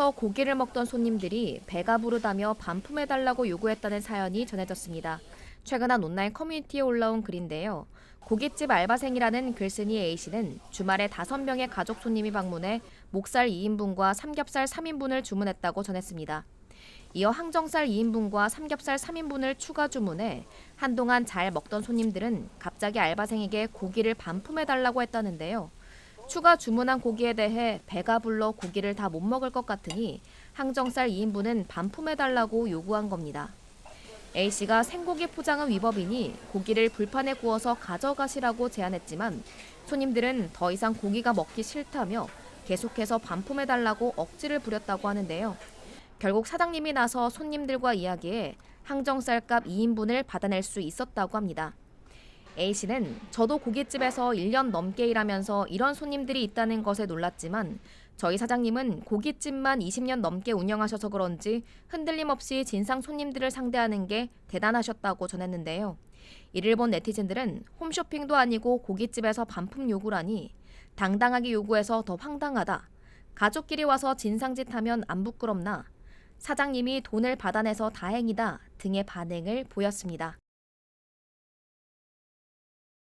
와서 고기를 먹던 손님들이 배가 부르다며 반품해달라고 요구했다는 사연이 전해졌습니다. 최근 한 온라인 커뮤니티에 올라온 글인데요. 고깃집 알바생이라는 글쓴이 A씨는 주말에 5명의 가족 손님이 방문해 목살 2인분과 삼겹살 3인분을 주문했다고 전했습니다. 이어 항정살 2인분과 삼겹살 3인분을 추가 주문해 한동안 잘 먹던 손님들은 갑자기 알바생에게 고기를 반품해달라고 했다는데요. 추가 주문한 고기에 대해 배가 불러 고기를 다 못 먹을 것 같으니 항정살 2인분은 반품해달라고 요구한 겁니다. A씨가 생고기 포장은 위법이니 고기를 불판에 구워서 가져가시라고 제안했지만 손님들은 더 이상 고기가 먹기 싫다며 계속해서 반품해달라고 억지를 부렸다고 하는데요. 결국 사장님이 나서 손님들과 이야기해 항정살값 2인분을 받아낼 수 있었다고 합니다. A씨는 저도 고깃집에서 1년 넘게 일하면서 이런 손님들이 있다는 것에 놀랐지만 저희 사장님은 고깃집만 20년 넘게 운영하셔서 그런지 흔들림 없이 진상 손님들을 상대하는 게 대단하셨다고 전했는데요. 이를 본 네티즌들은 홈쇼핑도 아니고 고깃집에서 반품 요구라니 당당하게 요구해서 더 황당하다. 가족끼리 와서 진상짓 하면 안 부끄럽나. 사장님이 돈을 받아내서 다행이다 등의 반응을 보였습니다.